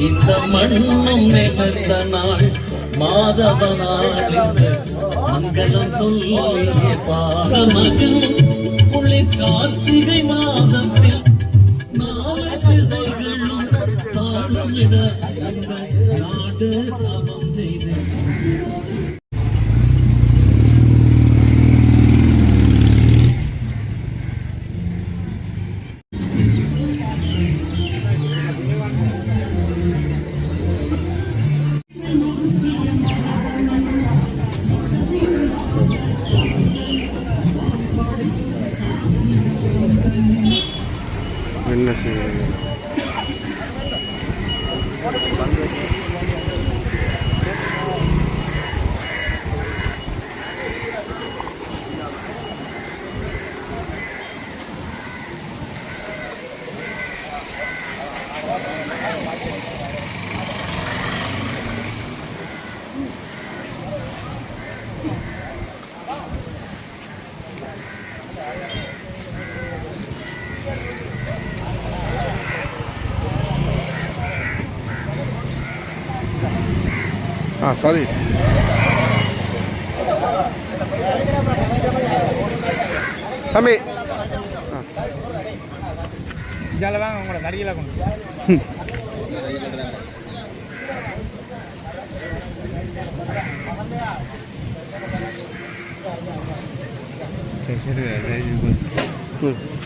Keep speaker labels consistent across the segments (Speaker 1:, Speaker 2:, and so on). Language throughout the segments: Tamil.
Speaker 1: இந்த மண்ணும் நிகழ்ந்த நாள் மாதவ நாள் மங்களம் சொல்லிய பாரமகன் புள்ளி கார்த்திகை மாதத்தில்
Speaker 2: ஆ சதீஷ் தம்பி
Speaker 3: இதால வாங்க உங்களை தடியில் கொண்டு
Speaker 2: ம்.
Speaker 1: இந்த மண்ணும்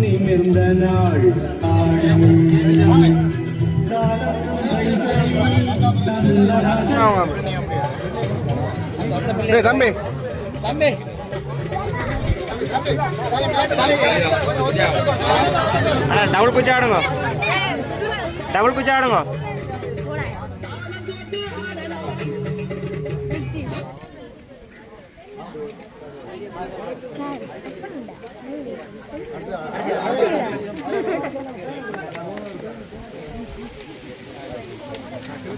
Speaker 1: நிமிர்ந்த நாள்
Speaker 2: ஆமாம் தம்பி
Speaker 3: டபுள் குச்சாடுங்க டபுள் குச்சாடுங்க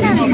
Speaker 2: Yeah.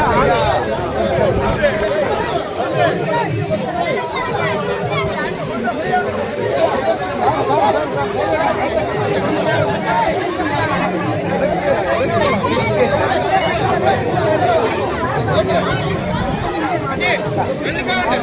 Speaker 2: Nah,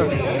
Speaker 2: Yeah.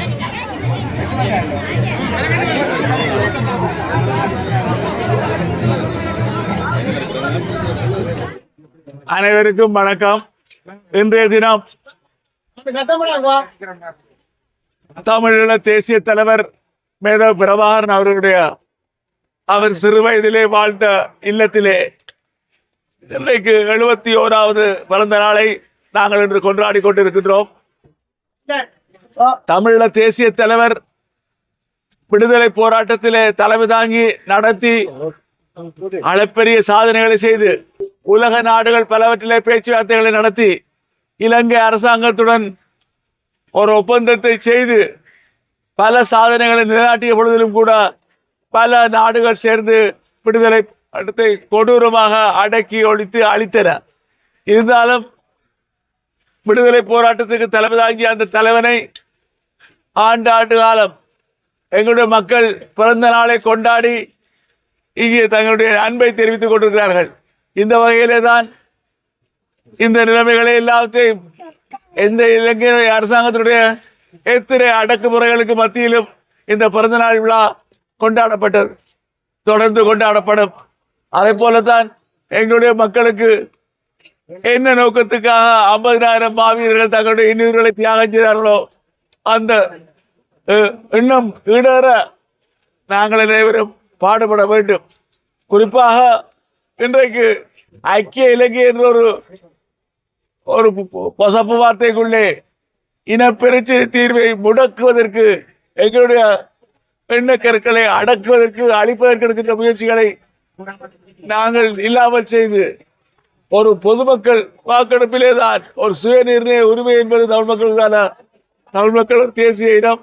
Speaker 4: அனைவருக்கும் வணக்கம். இன்றைய தினம் தமிழீழ தேசிய தலைவர் மேதா பிரபாகரன் அவர்களுடைய அவர் சிறு வயதிலே வாழ்ந்த இல்லத்திலே இன்றைக்கு எழுபத்தி ஓராவது பிறந்த நாளை நாங்கள் இன்று கொண்டாடி கொண்டிருக்கின்றோம். தமிழீழ தேசிய தலைவர் விடுதலை போராட்டத்திலே தலைமை தாங்கி நடத்தி அளப்பெரிய சாதனைகளை செய்து உலக நாடுகள் பலவற்றிலே பேச்சுவார்த்தைகளை நடத்தி இலங்கை அரசாங்கத்துடன் ஒரு ஒப்பந்தத்தை செய்து பல சாதனைகளை நிலைநாட்டிய பொழுதிலும் கூட பல நாடுகள் சேர்ந்து விடுதலை படத்தை கொடூரமாக அடக்கி ஒழித்து அழித்தன. இருந்தாலும் விடுதலை போராட்டத்துக்கு தலைமை தாங்கிய அந்த தலைவனை ஆண்டு ஆண்டு காலம் எங்களுடைய மக்கள் பிறந்த நாளை கொண்டாடி இங்கே தங்களுடைய அன்பை தெரிவித்துக் கொண்டிருக்கிறார்கள். இந்த வகையிலே தான் இந்த நிலைமைகளை எல்லாவற்றையும் எந்த இலங்கை அரசாங்கத்தினுடைய எத்தனை அடக்குமுறைகளுக்கு மத்தியிலும் இந்த பிறந்தநாள் விழா கொண்டாடப்பட்டது தொடர்ந்து கொண்டாடப்படும். அதே போலத்தான் எங்களுடைய மக்களுக்கு என்ன நோக்கத்துக்காக ஐம்பதினாயிரம் மாவீரர்கள் தங்களுடைய இன்னுயிர்களை தியாகம் செய்தார்களோ அந்த இன்னும் எண்ணம் ஈடேற நாங்கள் அனைவரும் பாடுபட வேண்டும். குறிப்பாக இன்றைக்கு ஐக்கிய இலங்கை என்ற ஒரு ஒரு பொ- பொசப்பு வார்த்தைக்குள்ளே இனப்பெருச்சி தீர்வை முடக்குவதற்கு எங்களுடைய எண்ணக்கருக்களை அடக்குவதற்கு அழிப்பதற்கு எடுக்கின்ற முயற்சிகளை நாங்கள் இல்லாமல் செய்து ஒரு பொதுமக்கள் வாக்கெடுப்பிலே தான் ஒரு சுயநிர்ணய உரிமை என்பது தமிழ் மக்களுக்கான தமிழ் மக்கள் தேசிய இனம்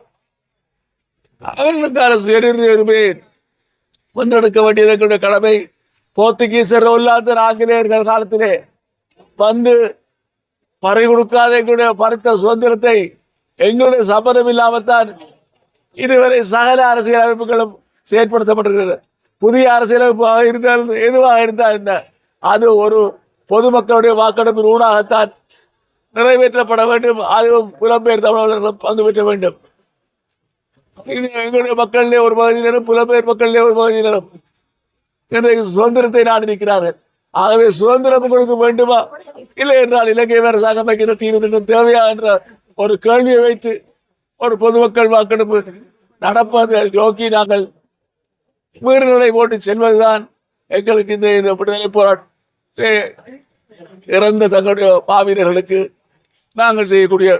Speaker 4: அவர்களுக்கான சுயநிர்ணய வந்தெடுக்க வேண்டியது எங்களுடைய கடமை. போர்த்துகீசர் ஒல்லாந்தர் ஆங்கிலேயர்கள் காலத்திலே வந்து பறி கொடுக்காத எங்களுடைய பறித்த சுதந்திரத்தை எங்களுடைய சம்மதம் இல்லாமல்தான் இதுவரை சகல அரசியல் அமைப்புகளும் செயற்படுத்தப்பட்டிருக்கிறது. புதிய அரசியலமைப்பாக இருந்தால் எதுவாக இருந்தால் என்ன? அது ஒரு பொதுமக்களுடைய வாக்கெடுப்பின் ஊடாகத்தான் நிறைவேற்றப்பட வேண்டும். அதுவும் புலம்பெயர் தமிழர்களும் பங்கு பெற்ற வேண்டும். இது எங்களுடைய மக்களிலே ஒரு பகுதியினரும் புலம்பெயர் மக்களிலே ஒரு பகுதியினரும் இன்றைக்கு சுதந்திரத்தை நாடி நிற்கிறார்கள். ஆகவே சுதந்திரம் கொடுக்க வேண்டுமா? இல்லை என்றால் இலங்கை அரசாங்கம் வைக்கிற தீர்வு திட்டம் தேவையா என்ற ஒரு கேள்வியை வைத்து ஒரு பொதுமக்கள் வாக்கெடுப்பு நடப்பதை நோக்கி நாங்கள் வீரர்களை போட்டு செல்வதுதான் எங்களுக்கு இந்த இந்த விடுதலை போராட்ட இறந்த தங்களுடைய பாவீரர்களுக்கு நாங்கள் செய்யக்கூடிய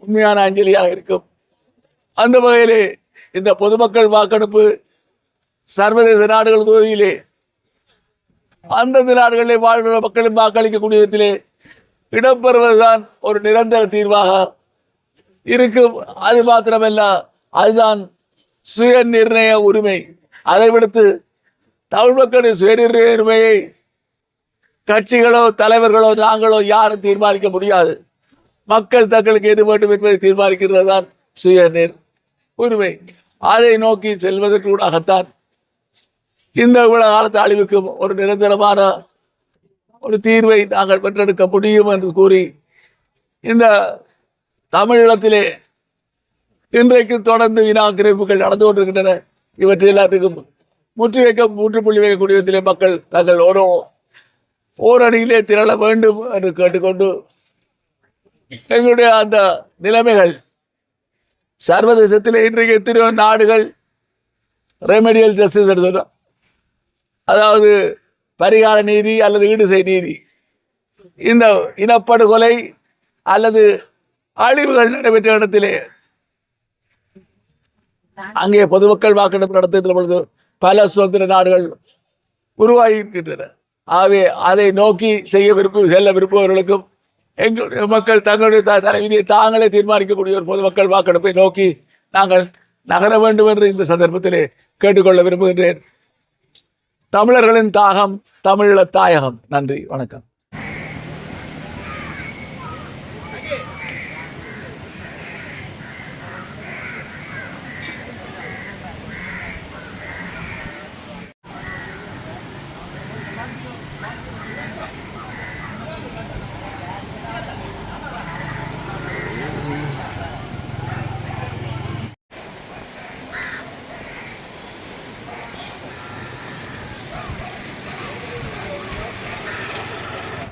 Speaker 4: உண்மையான அஞ்சலியாக இருக்கும். அந்த வகையிலே இந்த பொதுமக்கள் வாக்கெடுப்பு சர்வதேச நாடுகள் தொகுதியிலே அந்தந்த நாடுகளிலே வாழ்கிற மக்களும் வாக்களிக்கக்கூடிய விதத்திலே இடம்பெறுவதுதான் ஒரு நிரந்தர தீர்வாக இருக்கும். அது மாத்திரமல்ல அதுதான் சுய நிர்ணய உரிமை. அதை விடுத்து தமிழ் மக்களின் சுய நிர்ணய உரிமையை கட்சிகளோ தலைவர்களோ நாங்களோ யாரும் தீர்மானிக்க முடியாது. மக்கள் தங்களுக்கு எது வேண்டும் என்பதை தீர்மானிக்கிறது தான் சுய நிர் உரிமை. அதை நோக்கி செல்வதற்கு ஊடாகத்தான் இந்த இவ்வளவு காலத்து அழிவுக்கும் ஒரு நிரந்தரமான ஒரு தீர்வை நாங்கள் பெற்றெடுக்க முடியும் என்று கூறி இந்த தமிழீழத்திலே இன்றைக்கு தொடர்ந்து வினாக்கிரமிப்புகள் நடந்து கொண்டிருக்கின்றன. இவற்றை எல்லாத்துக்கும் முற்றி வைக்க முற்றுப்புள்ளி வைக்கக்கூடிய விதத்திலே மக்கள் தங்கள் ஒரு ஓரணியிலே திரள வேண்டும் என்று கேட்டுக்கொண்டு எங்களுடைய அந்த நிலைமைகள் சர்வதேசத்தில் இன்றைக்கு எத்தனையோ நாடுகள் ரெமெடியல் ஜஸ்டிஸ் எடுத்துட்டோம். அதாவது பரிகார நீதி அல்லது ஈடுசை நீதி. இந்த இனப்படுகொலை அல்லது அழிவுகள் நடைபெற்ற இடத்திலே அங்கே பொதுமக்கள் வாக்கெடுப்பு நடத்துகின்ற பொழுது பல சுதந்திர நாடுகள் உருவாகி இருக்கின்றன ஆகவே அதை நோக்கி செய்ய விருப்பம் செல்ல விரும்புபவர்களுக்கும் எங்களுடைய மக்கள் தங்களுடைய தலைவிதியை தாங்களே தீர்மானிக்கக்கூடிய ஒரு பொதுமக்கள் வாக்கெடுப்பை நோக்கி நாங்கள் நகர வேண்டும் என்று இந்த சந்தர்ப்பத்திலே கேட்டுக்கொள்ள விரும்புகின்றேன். தமிழர்களின் தாகம் தமிழீழ தாயகம். நன்றி வணக்கம்.